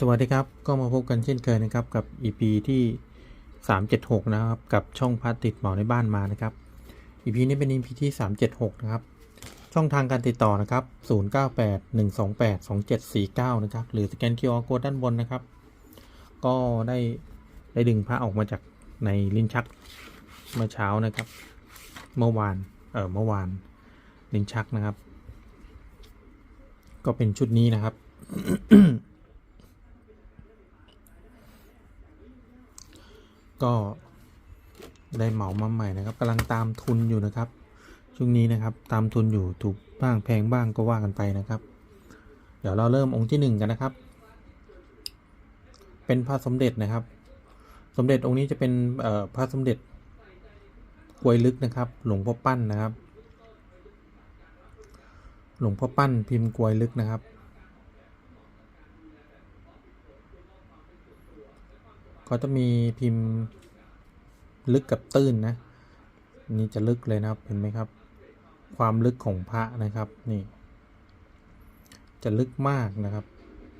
สวัสดีครับก็มาพบกันเช่นเคยนะครับกับ EP ที่ 376 นะครับ กับช่องพัดติดหมอในบ้านมานะครับ EP นี้เป็น EP ที่ 376 นะครับ ช่องทางการติดต่อนะครับ 0981282749 นะครับ หรือสแกน QR Code ด้านบนนะครับ ก็ได้ได้ดึงพระออกมาจากในลิ้นชักเมื่อเช้านะครับ เมื่อวานเออเมื่อวานลิ้นชักนะครับ ก็เป็นชุดนี้นะครับ ก็ได้เหมามาใหม่นะครับกำลังตามทุนอยู่นะครับ ช่วงนี้นะครับตามทุนอยู่ถูกบ้างแพงบ้างก็ว่ากันไปนะครับ เดี๋ยวเราเริ่มองค์ที่หนึ่งกันนะครับ เป็นพระสมเด็จนะครับ สมเด็จองค์นี้จะเป็นพระสมเด็จกวยลึกนะครับ หลวงพ่อปั้นนะครับ หลวงพ่อปั้นพิมพ์กวยลึกนะครับ ก็จะมีพิมพ์ลึกกับตื้นนะนี่จะลึกเลยนะครับเห็นไหมครับ ความลึกของพระนะครับนี่ จะลึกมากนะครับ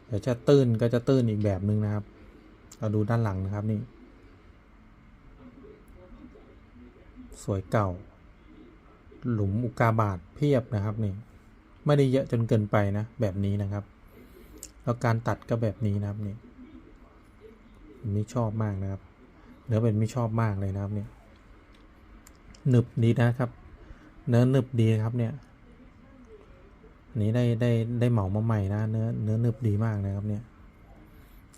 เดี๋ยวจะตื้นก็จะตื้นอีกแบบหนึ่งนะครับ เราดูด้านหลังนะครับนี่ สวยเก่า หลุมอุกาบาตเพียบนะครับนี่ไม่ได้เยอะจนเกินไปนะแบบนี้นะครับ แล้วการตัดก็แบบนี้นะครับนี่ ไม่ชอบมากนะครับ เนื้อเป็นไม่ชอบมากเลยนะครับเนี่ยหนึบดีนะครับ เนื้อหนึบดีครับเนี่ยนนี้ได้ได้ได้เหมามาใหม่นะเนื้อเนื้อหนึบดีมากนะครับเนี่ย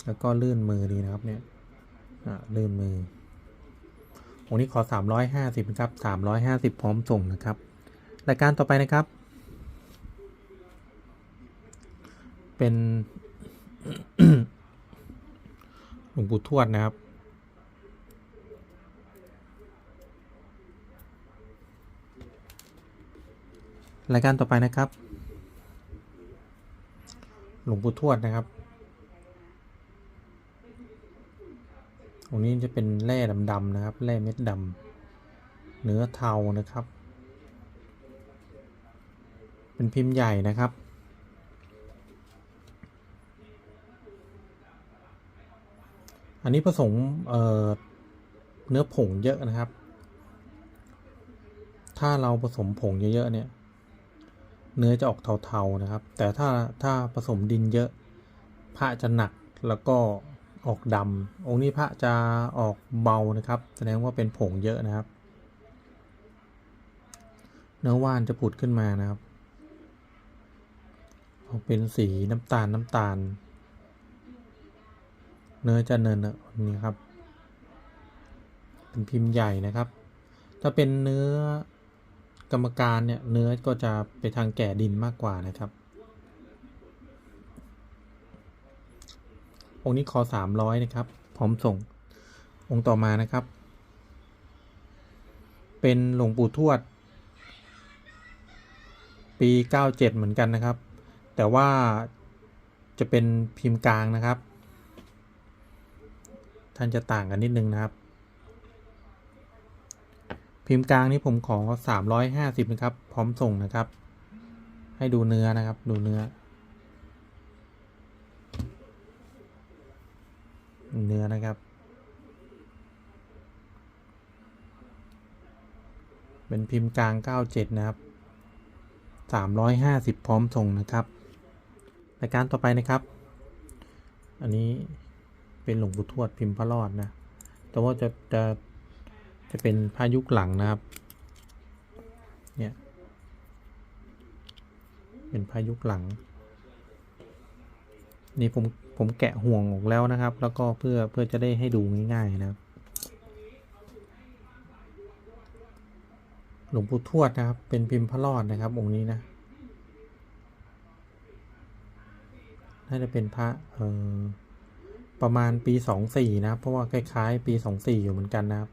แล้วก็ลื่นมือดีนะครับเนี่ยอ่าลื่นมือองค์นี้ขอสามร้อยห้าสิบครับสามร้อยห้าสิบพร้อมส่งนะครับรายการต่อไปนะครับ เป็น หลวงปู่ทวดนะครับ รายการต่อไปนะครับ หลวงปู่ทวดนะครับตรงนี้จะเป็นแร่ดำๆนะครับ แร่เม็ดดำเนื้อเทานะครับ เป็นพิมพ์ใหญ่นะครับ อันนี้ผสมเเนื้อผงเยอะนะครับ ถ้าเราผสมผงเยอะๆเนี่ย เนื้อจะออกเทาๆนะครับ แต่ถ้าถ้าผสมดินเยอะพระจะหนักแล้วก็ออกดำองค์นี้พระจะออกเบานะครับ แสดงว่าเป็นผงเยอะนะครับ เนื้อว่านจะผุดขึ้นมานะครับออกเป็นสีน้ำตาลน้ำตาล เนื้อจะเนินนี่ครับ เป็นพิมพ์ใหญ่นะครับ ถ้าเป็นเนื้อกรรมการเนี่ยเนื้อก็จะไปทางแก่ดินมากกว่านะครับองค์นี้ขอสามร้อยนะครับ พร้อมส่ง องค์ต่อมานะครับ เป็นหลวงปู่ทวด ปีเก้าเจ็ดเหมือนกันนะครับ แต่ว่าจะเป็นพิมพ์กลางนะครับ ท่านจะต่างกันนิดนึงนะครับ พิมพ์กลางนี้ผมขอสามร้อยห้าสิบนะครับ พร้อมส่งนะครับ ให้ดูเนื้อนะครับ ดูเนื้อ เนื้อนะครับ เป็นพิมพ์กลางเก้าเจ็ดนะครับสามร้อยห้าสิบพร้อมส่งนะครับรายการต่อไปนะครับ อันนี้ เป็นหลวงปู่ทวดพิมพ์พระรอดนะ แต่ว่าจะจะจะเป็นพายุคหลังนะครับ เนี่ย เป็นพายุคหลัง นี่ผมผมแกะห่วงออกแล้วนะครับ แล้วก็เพื่อเพื่อจะได้ให้ดูง่ายๆนะครับ หลวงปู่ทวดนะครับ เป็นพิมพ์พระรอดนะครับ องค์นี้นะน่าจะเป็นพระ เออ ประมาณปีสองสี่นะ เพราะว่าคล้ายๆ ปีสองสี่อยู่เหมือนกันนะครับ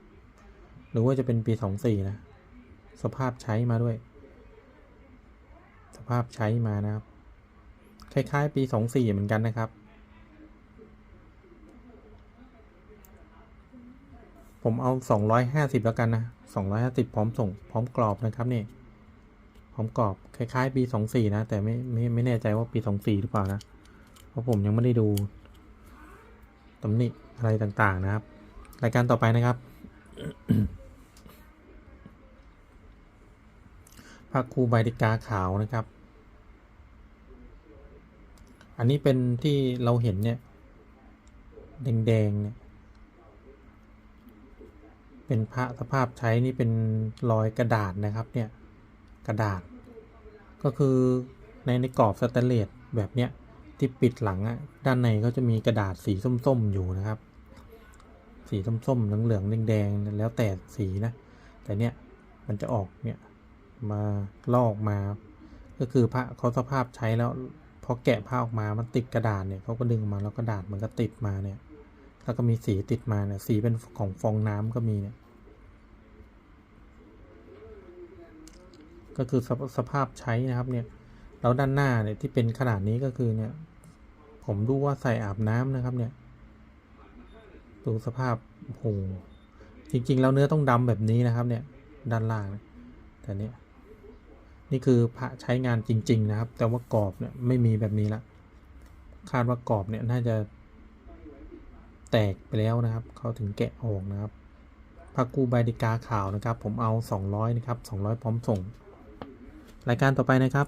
หรือว่าจะเป็นปีสองสี่นะ สภาพใช้มาด้วย สภาพใช้มานะครับ คล้ายๆ ปีสองสี่เหมือนกันนะครับ ผมเอาสองร้อยห้าสิบแล้วกันนะสองร้อยห้าสิบพร้อมส่ง พร้อมกรอบนะครับนี่ พร้อมกรอบ คล้ายๆ ปีสองสี่นะ แต่ไม่ไม่ไม่แน่ใจว่าปีสองสี่หรือเปล่านะ เพราะผมยังไม่ได้ดู ตำหนิอะไรต่างๆนะครับ รายการต่อไปนะครับพระครูใบดิกาขาวนะครับ อันนี้เป็นที่เราเห็นเนี่ย แดงๆเนี่ยเป็นพระสภาพใช้นี่เป็นรอยกระดาษนะครับเนี่ยกระดาษ ก็คือในในกรอบสแตนเลสแบบเนี้ย ที่ปิดหลังอะด้านในก็จะมีกระดาษสีส้มๆอยู่นะครับ สีส้มๆเหลืองๆแดงๆแล้วแต่สีนะ แต่เนี้ยมันจะออกเนี่ยมาลอกมา ก็คือพระเขาสภาพใช้แล้วพอแกะผ้าออกมามันติดกระดาษเนี่ยเขาก็ดึงออกมาแล้วกระดาษมันก็ติดมาเนี่ย แล้วก็มีสีติดมาเนี่ยสีเป็นของฟองน้ำก็มีเนี่ยก็คือสภสภาพใช้นะครับเนี่ย แล้วด้านหน้าเนี่ยที่เป็นขนาดนี้ก็คือเนี่ย ผมดูว่าใส่อาบน้ำนะครับ เนี่ย ดูสภาพโอ้โหจริง ๆ แล้วเนื้อต้องดำแบบนี้นะครับ เนี่ย ด้านล่างแต่เนี่ยนี่คือพระใช้งานจริง ๆ นะครับ แต่ว่ากรอบเนี่ยไม่มีแบบนี้ละคาดว่ากรอบเนี่ยน่าจะแตกไปแล้วนะครับ เขาถึงแกะออกนะครับพระกูใบดิกาขาวนะครับ ผมเอา 200 นะครับ 200 พร้อมส่ง รายการต่อไปนะครับ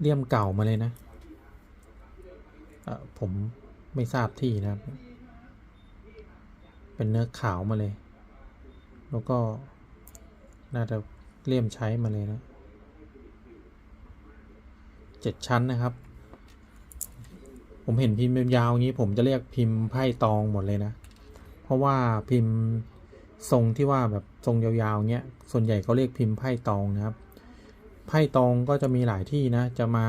เลี่ยมเก่ามาเลยนะเอ่อผมไม่ทราบที่นะครับ เป็นเนื้อขาวมาเลย แล้วก็น่าจะเลี่ยมใช้มาเลยนะเจ็ดชั้นนะครับ ผมเห็นพิมพ์ยาวๆอย่างนี้ ผมจะเรียกพิมพ์ไพ่ตองหมดเลยนะ เพราะว่าพิมพ์ทรงที่ว่าแบบทรงยาวๆเงี้ย ส่วนใหญ่เขาเรียกพิมพ์ไพ่ตองนะครับ ไพ่ตองก็จะมีหลายที่นะ จะมา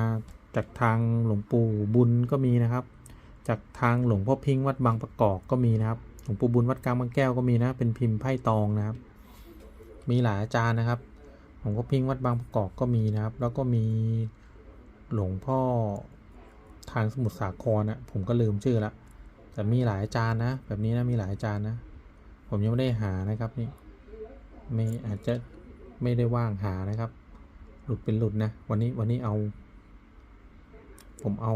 จากทางหลวงปู่บุญก็มีนะครับ จากทางหลวงพ่อพิงค์วัดบางประกอบก็มีนะครับ หลวงปู่บุญวัดกลางบางแก้วก็มีนะ เป็นพิมพ์ไพ่ตองนะครับ มีหลายอาจารย์นะครับ หลวงพ่อพิงค์วัดบางประกอบก็มีนะครับ แล้วก็มีหลวงพ่อทางสมุทรสาครนะผมก็ลืมชื่อละ แต่มีหลายอาจารย์นะ แบบนี้นะมีหลายอาจารย์นะ ผมยังไม่ได้หานะครับนี่ ไม่อาจจะไม่ได้ว่างหานะครับ หลุดเป็นหลุดนะ วันนี้วันนี้เอา ผมเอา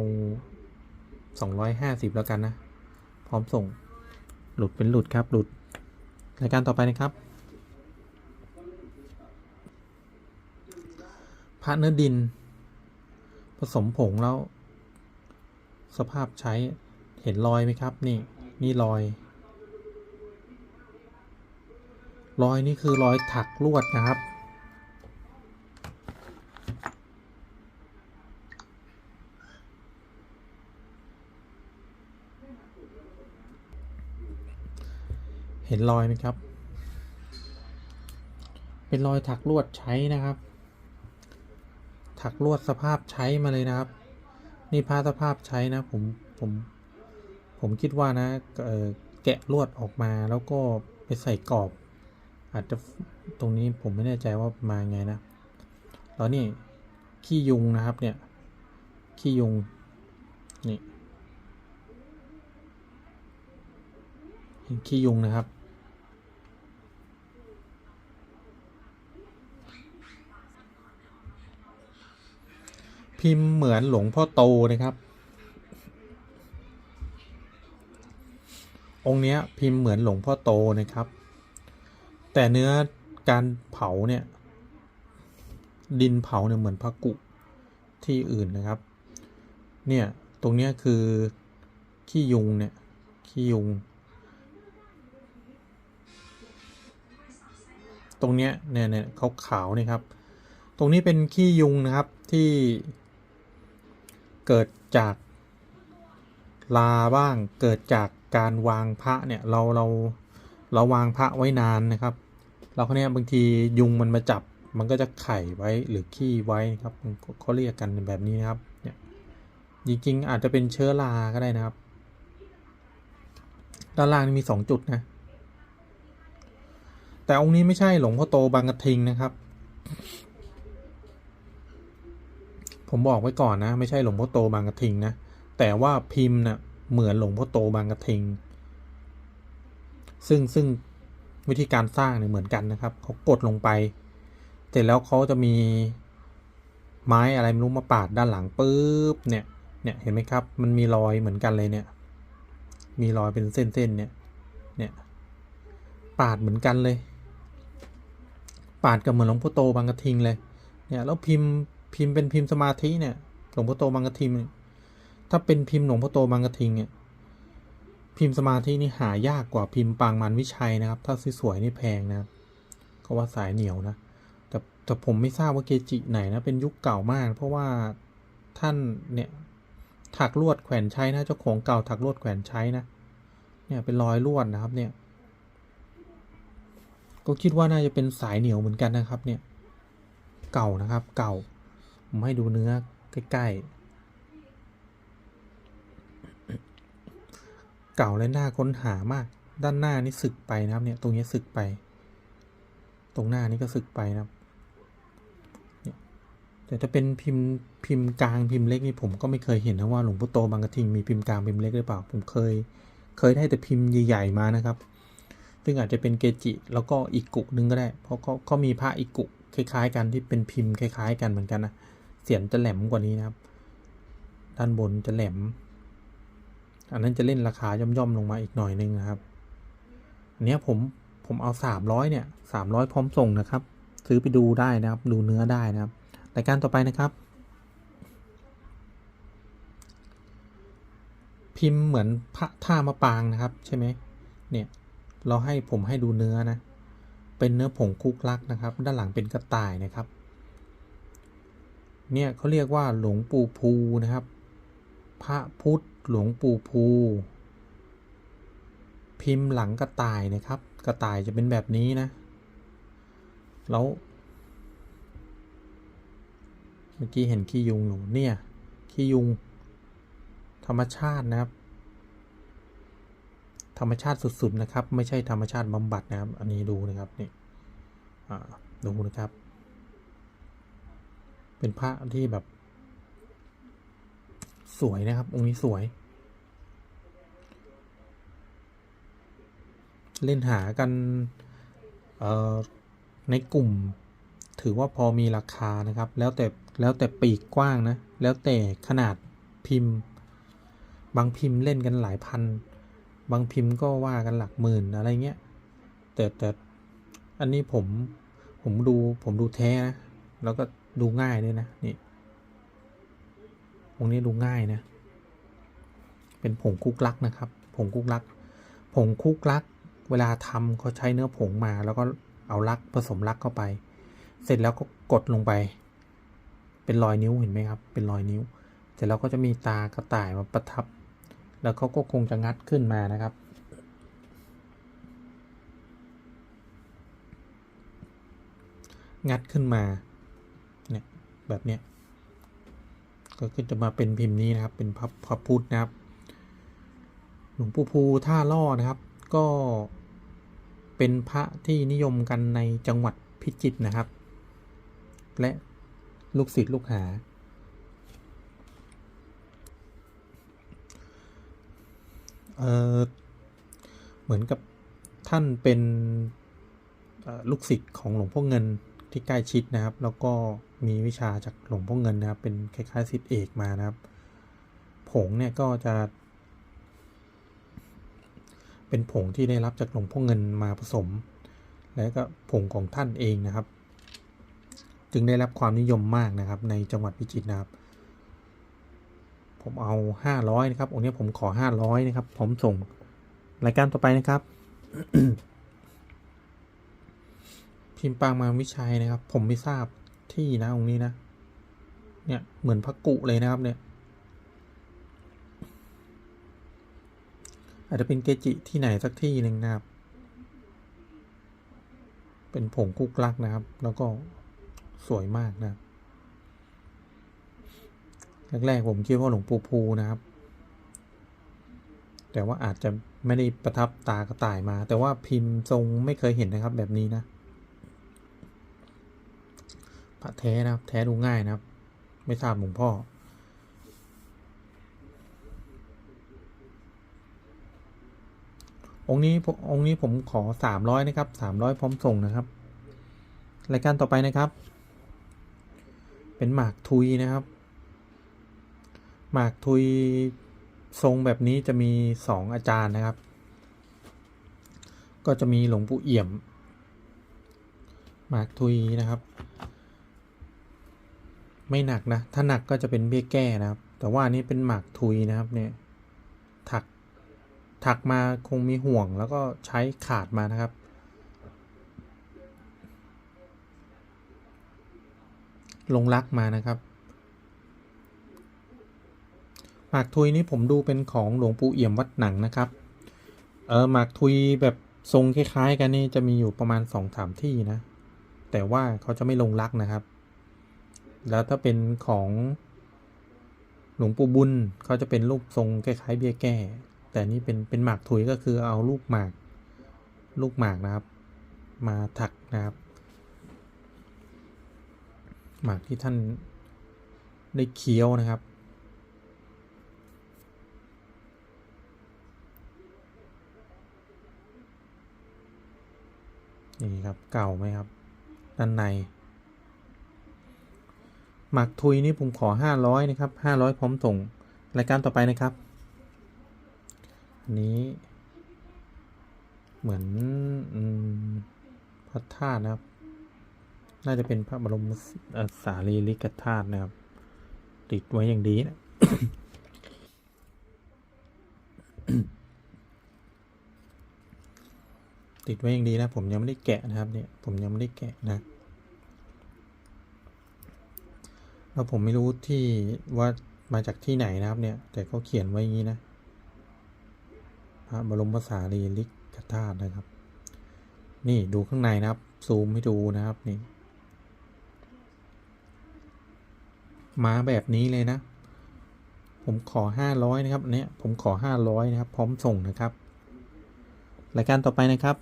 สองร้อยห้าสิบแล้วกันนะ พร้อมส่งหลุดเป็นหลุดครับ หลุดรายการต่อไปนะครับพระเนื้อดิน ผสมผงแล้ว สภาพใช้เห็นรอยไหมครับ นี่ นี่รอย รอยนี่คือรอยถักลวดนะครับ เห็นรอยไหมครับ เป็นรอยถักลวดใช้นะครับ ถักลวดสภาพใช้มาเลยนะครับ นี่ผ้าสภาพใช้นะผมผมผมคิดว่านะแกะลวดออกมาแล้วก็ไปใส่กรอบ อาจจะตรงนี้ผมไม่แน่ใจว่ามาไงนะแล้วนี่ขี้ยุงนะครับเนี่ยขี้ยุงนี่ขี้ยุงนะครับ พิมพ์เหมือนหลวงพ่อโตนะครับ องค์เนี้ยพิมพ์เหมือนหลวงพ่อโตนะครับ แต่เนื้อการเผาเนี่ย ดินเผาเนี่ยเหมือนพระกุที่อื่นนะครับ เนี่ยตรงเนี้ยคือขี้ยุงเนี่ยขี้ยุง ตรงเนี้ยเนี่ยเนี่ยขาวๆนี่ครับ ตรงนี้เป็นขี้ยุงนะครับที่ เกิดจากลาบ้างเกิดจากการวางพระเนี่ยเราเราเราวางพระไว้นานนะครับ เราคนนี้ยบางทียุงมันมาจับมันก็จะไข่ไว้หรือขี้ไว้นะครับเขาเรียกกันแบบนี้นะครับเนี่ยจริงๆอาจจะเป็นเชื้อราก็ได้นะครับ ด้านล่างมีสองจุดนะแต่องค์นี้ไม่ใช่หลวงพ่อโตบางกระทิงนะครับ ผมบอกไว้ก่อนนะ ไม่ใช่หลวงพ่อโตบางกระทิงนะ แต่ว่าพิมพ์นะ่ะเหมือนหลวงพ่อโตบางกระทิง ซึ่งซึ่งวิธีการสร้างเนี่ยเหมือนกันนะครับเขากดลงไป เสร็จแล้วเขาจะมีไม้อะไรไม่รู้มาปาดด้านหลังปุ๊บเนี่ยเนี่ยเห็นไหมครับ มันมีรอยเหมือนกันเลยเนี่ย มีรอยเป็นเส้นๆเนี่ยเนี่ยปาดเหมือนกันเลย ปาดกับเหมือนหลวงพ่อโตบางกระทิงเลย เนี่ยแล้วพิมพ์ พิมพ์เป็นพิมพ์สมาธิเนี่ยหลวงพ่อโตบางกระทิงเนี่ยถ้าเป็นพิมพ์หลวงพ่อโตบางกระทิงเนี่ยพิมพ์สมาธินี่หายากกว่าพิมพ์ปางมันวิชัยนะครับ ถ้าสวยๆนี่แพงนะครับก็ว่าสายเหนียวนะแต่แต่ผมไม่ทราบว่าเกจิไหนนะเป็นยุคเก่ามาก เพราะว่าท่านเนี่ยถักลวดแขวนใช้นะเจ้าของเก่าถักลวดแขวนใช้นะเนี่ยเป็นรอยลวดนะครับเนี่ย ก็คิดว่าน่าจะเป็นสายเหนียวเหมือนกันนะครับเนี่ย เก่านะครับ เก่า ผมให้ดูเนื้อใกล้ๆ เก่าและน่าค้นหามาก ด้านหน้านี่สึกไปนะครับเนี่ย ตรงนี้สึกไป ตรงหน้านี่ก็สึกไปนะครับเนี่ยแต่ถ้าเป็นพิมพ์พิมพ์กลางพิมพ์เล็กนี่ผมก็ไม่เคยเห็นนะว่าหลวงพ่อโตบางกระทิงมีพิมพ์กลางพิมพ์เล็กหรือเปล่า ผมเคย เคยได้แต่พิมพ์ใหญ่ๆมานะครับ ซึ่งอาจจะเป็นเกจิ แล้วก็อีกกุนึงก็ได้ เพราะเขาเขามีพระอีกกุคล้ายๆ กันที่เป็นพิมพ์คล้าย ๆ กันเหมือนกันนะ เสียนจะแหลมกว่านี้นะครับ ด้านบนจะแหลม อันนั้นจะเล่นราคาย่อมๆลงมาอีกหน่อยนึงนะครับ อันนี้ผมผมเอาสามร้อยเนี่ยสามร้อยพร้อมส่งนะครับ ซื้อไปดูได้นะครับ ดูเนื้อได้นะครับรายการต่อไปนะครับ พิมพ์เหมือนพระท่ามะปางนะครับ ใช่ไหมเนี่ยเราให้ผมให้ดูเนื้อนะ เป็นเนื้อผงคุกลักนะครับ ด้านหลังเป็นกระต่ายนะครับ เนี่ยเขาเรียกว่าหลวงปู่ภูนะครับ พระพุทธหลวงปู่ภู พิมพ์หลังกระต่ายนะครับ กระต่ายจะเป็นแบบนี้นะ แล้ว เมื่อกี้เห็นขี้ยุงอยู่เนี่ยขี้ยุง ธรรมชาตินะครับธรรมชาติสุด ๆ นะครับ ไม่ใช่ธรรมชาติบำบัดนะครับ อันนี้ดูนะครับนี่ดูนะครับ เป็นพระที่แบบ สวยนะครับ องค์นี้สวย เล่นหากันในกลุ่ม ถือว่าพอมีราคานะครับ แล้วแต่แล้วแต่ปีกกว้างนะ แล้วแต่ขนาดพิมพ์ บางพิมพ์เล่นกันหลายพัน บางพิมพ์ก็ว่ากันหลักหมื่นอะไรเงี้ย แต่แต่อันนี้ผมผมดูผมดูแท้นะ แล้วก็ ดูง่ายด้วยนะ นี่องนี้ดูง่ายนะ เป็นผงคุกลักนะครับ ผงคุกลัก ผงคุกลัก เวลาทำเขาใช้เนื้อผงมาแล้วก็เอาลักผสมลักเข้าไป เสร็จแล้วก็กดลงไป เป็นรอยนิ้วเห็นไหมครับ เป็นรอยนิ้ว เสร็จแล้วก็จะมีตากระต่ายมาประทับ แล้วเขาก็คงจะงัดขึ้นมานะครับงัดขึ้นมา แบบเนี้ยก็จะมาเป็นพิมพ์นี้นะครับ เป็นพับพับพุทธนะครับ หลวงปู่ภูท่าล่อนะครับ ก็เป็นพระที่นิยมกันในจังหวัดพิจิตรนะครับ และลูกศิษย์ลูกหา เออเหมือนกับท่านเป็นลูกศิษย์ของหลวงพ่อเงิน ที่ใกล้ชิดนะครับ แล้วก็มีวิชาจากหลวงพ่อเงินนะครับ เป็นคล้ายๆศิษย์เอกมานะครับ ผงเนี่ยก็จะ เป็นผงที่ได้รับจากหลวงพ่อเงินมาผสม แล้วก็ผงของท่านเองนะครับ จึงได้รับความนิยมมากนะครับ ในจังหวัดพิจิตรนะครับ ผมเอาห้าร้อยนะครับองค์นี้ผมขอห้าร้อยนะครับ ผมส่งรายการต่อไปนะครับ พิมพ์ปางมาวิชัยนะครับ ผมไม่ทราบที่นะองค์นี้นะ เนี่ยเหมือนพระกุเลยนะครับเนี่ย อาจจะเป็นเกจิที่ไหนสักที่หนึ่งนะครับ เป็นผงคุกลักนะครับ แล้วก็สวยมากนะครับแรกๆผมคิดว่าหลวงปู่ภูนะครับ แต่ว่าอาจจะไม่ได้ประทับตากระต่ายมา แต่ว่าพิมพ์ทรงไม่เคยเห็นนะครับแบบนี้นะ พระแท้นะครับ แท้ดูง่ายนะครับ ไม่ทราบหลวงพ่อ องค์นี้องค์นี้ผมขอสามร้อยนะครับสามร้อยพร้อมส่งนะครับ รายการต่อไปนะครับ เป็นหมากทุยนะครับ หมากทุยทรงแบบนี้จะมีสองอาจารย์นะครับ ก็จะมีหลวงปู่เอี่ยม หมากทุยนะครับ ไม่หนักนะ ถ้าหนักก็จะเป็นเบี้ยแก้นะครับ แต่ว่านี้เป็นหมากทุยนะครับ เนี่ย ถัก ถักมาคงมีห่วงแล้วก็ใช้ขาดมานะครับ ลงรักมานะครับ หมากทุยนี่ผมดูเป็นของหลวงปู่เอี่ยมวัดหนังนะครับ เออหมากทุยแบบทรงคล้ายๆ กันนี่จะมีอยู่ประมาณสองสามที่นะ แต่ว่าเขาจะไม่ลงรักนะครับ แล้วถ้าเป็นของหลวงปู่บุญเขาจะเป็นรูปทรงคล้ายๆเบี้ยแก้ แต่นี่เป็นเป็นหมากทุยก็คือเอาลูกหมากลูกหมากนะครับ มาถักนะครับ หมากที่ท่านได้เคี้ยวนะครับ นี่ครับเก่าไหมครับ ด้านใน หมักทุยนี่ผมขอห้าร้อยนะครับห้าร้อยพร้อมส่ง รายการต่อไปนะครับ อันนี้ เหมือนอพระธาตุนะครับ น่าจะเป็นพระบรมสเอ่อสารีริกธาตุนะครับ ติดไว้อย่างดีนะติดไว้อย่างดีนะ ผมยังไม่ได้แกะนะครับ เนี่ย ผมยังไม่ได้แกะนะ แล้วผมไม่รู้ที่ว่ามาจากที่ไหนนะครับเนี่ย แต่เขาเขียนไว้อย่างนี้นะ พระบรมสารีริกธาตุนะครับ นี่ดูข้างในนะครับ ซูมให้ดูนะครับนี่มาแบบนี้เลยนะ ผมขอห้าร้อยนะครับอันเนี้ยผมขอห้าร้อยนะครับ พร้อมส่งนะครับ รายการต่อไปนะครับ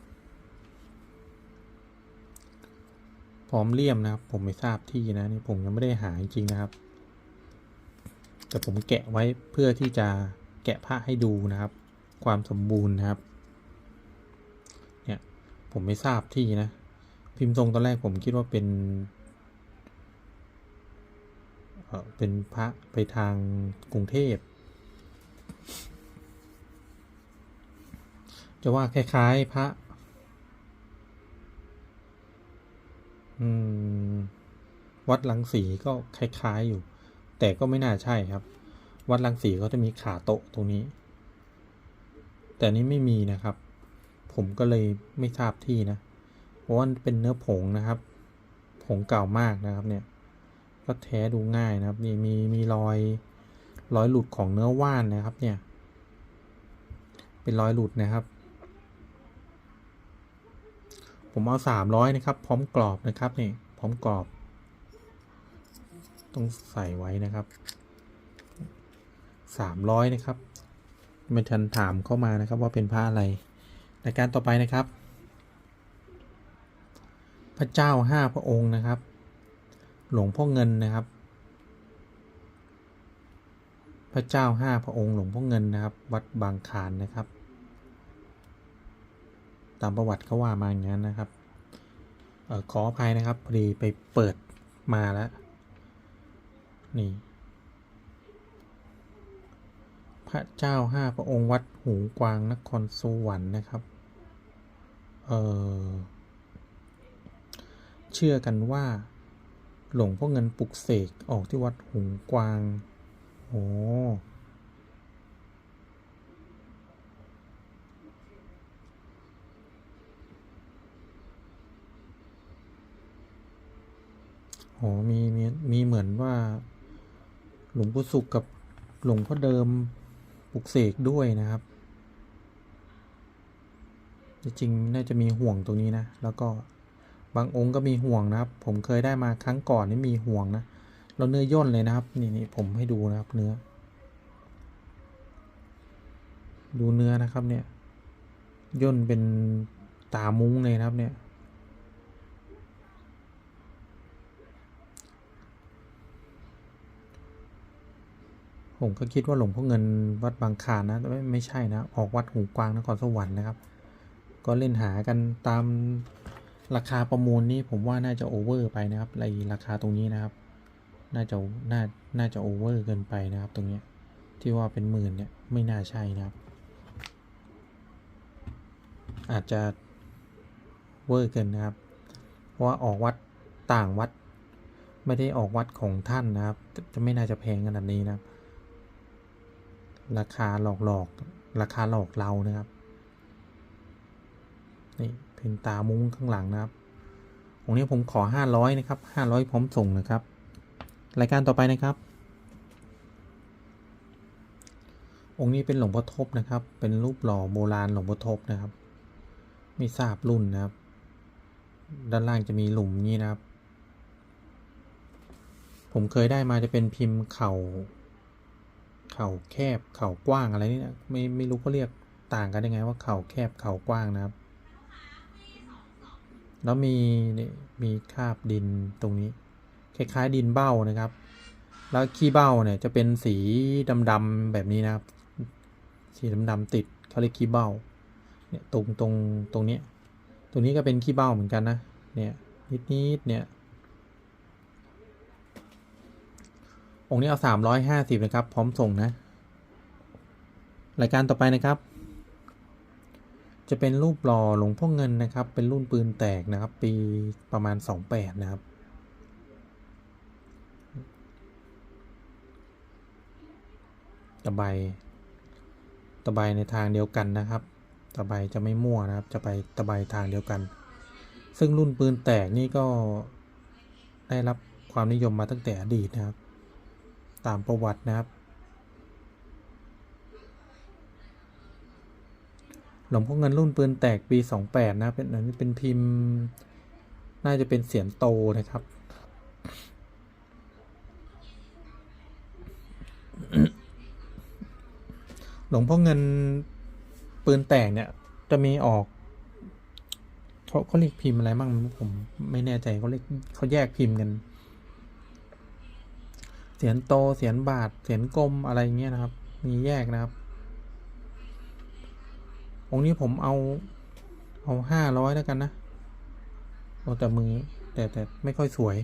พร้อมเลี่ยมนะครับ ผมไม่ทราบที่นะนี่ผมยังไม่ได้หาจริงๆนะครับ แต่ผมแกะไว้เพื่อที่จะแกะผ้าให้ดูนะครับ ความสมบูรณ์นะครับ เนี่ยผมไม่ทราบที่นะ พิมพ์ทรงตอนแรกผมคิดว่าเป็นเเป็นพระไปทางกรุงเทพ จะว่าคล้าย ๆ พระ อืม วัดลังสีก็คล้ายๆอยู่ แต่ก็ไม่น่าใช่ครับ วัดลังสีเขาจะมีขาโต๊ะตรงนี้ แต่นี้ไม่มีนะครับ ผมก็เลยไม่ทราบที่นะ เพราะว่าเป็นเนื้อผงนะครับ ผงเก่ามากนะครับ เนี่ย ก็แท้ดูง่ายนะครับ นี่มีมีรอยรอยหลุดของเนื้อว่านนะครับ เนี่ย เป็นรอยหลุดนะครับ ผมเอาสามร้อยนะครับ พร้อมกรอบนะครับนี่พร้อมกรอบ ต้องใส่ไว้นะครับสามร้อยนะครับไม่ทันถามเข้ามานะครับว่าเป็นผ้าอะไรรายการต่อไปนะครับ พระเจ้าห้าพระองค์นะครับ หลวงพ่อเงินนะครับ พระเจ้าห้าพระองค์หลวงพ่อเงินนะครับ วัดบางคานนะครับ ตามประวัติเขาว่ามาอย่างนั้นนะครับออขออภัยนะครับพอดีไปเปิดมาแล้วนี่ พระเจ้าห้าพระองค์วัดหูกวางนครสวรรค์นะครับเออเชื่อกันว่า หลวงพ่อเงินปลุกเสกออกที่วัดหูกวาง โอ้ โหมีมีมีเหมือนว่า หลวงพ่อสุขกับหลวงพ่อเดิมปลุกเสกด้วยนะครับ จริงๆน่าจะมีห่วงตรงนี้นะ แล้วก็บางองค์ก็มีห่วงนะครับ ผมเคยได้มาครั้งก่อนนี่มีห่วงนะ เราเนื้อย่นเลยนะครับ นี่นี่ผมให้ดูนะครับเนื้อ ดูเนื้อนะครับเนี่ย ย่นเป็นตามุ้งเลยนะครับเนี่ย ผมก็คิดว่าหลวงพ่อเงินวัดบางคานนะแต่ไม่ไม่ใช่นะ ออกวัดหูกวางนครสวรรค์นะครับ ก็เล่นหากันตามราคาประมูลนี่ผมว่าน่าจะโอเวอร์ไปนะครับในราคาตรงนี้นะครับ น่าจะน่าน่าจะโอเวอร์เกินไปนะครับ ตรงนี้ที่ว่าเป็นหมื่นเนี่ยไม่น่าใช่นะครับ อาจจะเวอร์เกินนะครับ เพราะว่าออกวัดต่างวัด ไม่ได้ออกวัดของท่านนะครับ จะจะไม่น่าจะแพงขนาดนี้นะครับ ราคาหลอกหลอกๆราคาหลอกเรานะครับนี่เพนตามุ้งข้างหลังนะครับองนี้ผมขอห้าร้อยนะครับห้าร้อยพร้อมส่งนะครับ รายการต่อไปนะครับ องค์นี้เป็นหลวงพ่อทบนะครับ เป็นรูปหล่อโบราณหลวงพ่อทบนะครับ ไม่ทราบรุ่นนะครับ ด้านล่างจะมีหลุมนี้นะครับ ผมเคยได้มาจะเป็นพิมพ์เข่า เข่าแคบเข่ากว้างอะไรนี่นะไม่ไม่รู้เขาเรียกต่างกันยังไงว่าเข่าแคบเข่ากว้างนะครับ แล้วมีนี่มีคาบดินตรงนี้ คล้ายๆดินเบ้านะครับ แล้วขี้เบ้าเนี่ยจะเป็นสีดำๆแบบนี้นะครับ สีดำๆติดเขาเรียกขี้เบ้าเนี่ยตรงตรงตรงเนี้ยตรงนี้ก็เป็นขี้เบ้าเหมือนกันนะเนี่ยนิดนิดๆเนี่ย องค์นี้เอาสามร้อยห้าสิบนะครับ พร้อมส่งนะ รายการต่อไปนะครับ จะเป็นรูปหล่อหลวงพ่อเงินนะครับ เป็นรุ่นปืนแตกนะครับ ปีประมาณสองแปดนะครับ ตะไบตะไบในทางเดียวกันนะครับ ตะไบจะไม่มั่วนะครับ จะไปตะไบทางเดียวกัน ซึ่งรุ่นปืนแตกนี่ก็ได้รับความนิยมมาตั้งแต่อดีตนะครับ ตามประวัตินะครับ หลวงพ่อเงินรุ่นปืนแตกปี 28 นะเป็นอันนี้เป็นพิมพ์ น่าจะเป็นเสียงโตนะครับหลวงพ่อเงินปืนแตกเนี่ย จะมีออกเขาเขาเรียกพิมพ์อะไรบ้างผมไม่แน่ใจเขาเรียกเขาแยกพิมพ์กัน เสียนโต เสียนบาท เสียนกลมอะไรเงี้ยนะครับ มีแยกนะครับ องค์นี้ผมเอา เอาห้าร้อยแล้วกันนะโอ้แต่มือแต่แต่ไม่ค่อยสวย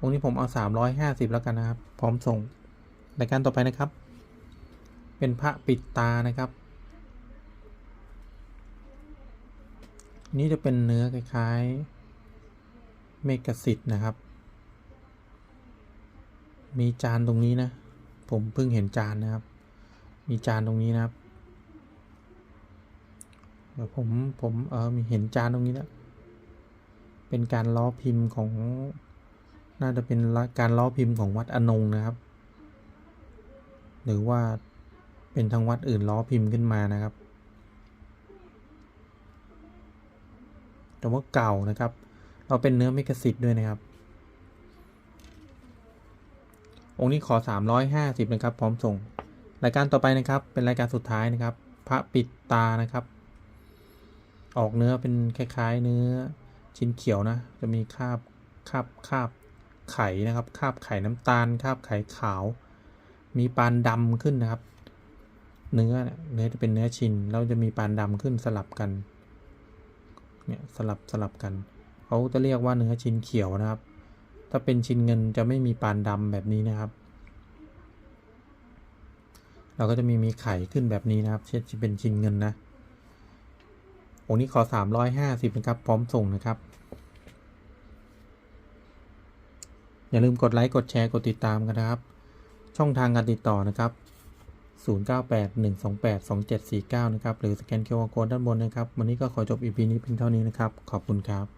องค์นี้ผมเอาสามร้อยห้าสิบแล้วกันนะครับ พร้อมส่งรายการต่อไปนะครับ เป็นพระปิดตานะครับนี่จะเป็นเนื้อคล้ายๆ เมกสิทธ์นะครับ มีจานตรงนี้นะ ผมเพิ่งเห็นจานนะครับ มีจานตรงนี้นะครับเดี๋ยวผมผมเออมีเห็นจานตรงนี้แล้ว เป็นการล้อพิมพ์ของ น่าจะเป็นการล้อพิมพ์ของวัดอนงนะครับ หรือว่าเป็นทางวัดอื่นล้อพิมพ์ขึ้นมานะครับ แต่ว่าเก่านะครับ เราเป็นเนื้อเมกสิทธิ์ด้วยนะครับ องค์นี้ขอ 350 นะครับ พร้อมส่ง รายการต่อไปนะครับ เป็นรายการสุดท้ายนะครับ พระปิดตานะครับ ออกเนื้อเป็นคล้าย ๆ เนื้อชิ้นเขียวนะ จะมีคาบคาบคาบไข่นะครับ คาบไข่น้ำตาล คาบไข่ขาว มีปานดำขึ้นนะครับ เนื้อ เนื้อจะเป็นเนื้อชิ้นแล้วจะมีปานดำขึ้นสลับกัน เนี่ยสลับสลับกัน เขาจะเรียกว่าเนื้อชิ้นเขียวนะครับ ถ้าเป็นชิ้นเงินจะไม่มีปานดำแบบนี้นะครับ เราก็จะมีมีไข่ขึ้นแบบนี้นะครับ เช่นจะเป็นชิ้นเงินนะองค์นี้ขอ 350นะครับ พร้อมส่งนะครับ อย่าลืมกดไลค์ กดแชร์ กดติดตามกันนะครับ ช่องทางการติดต่อนะครับ 0981282749 นะครับ หรือสแกนเคอร์โค้ดด้านบนนะครับ วันนี้ก็ขอจบ EP นี้เพียงเท่านี้นะครับ ขอบคุณครับ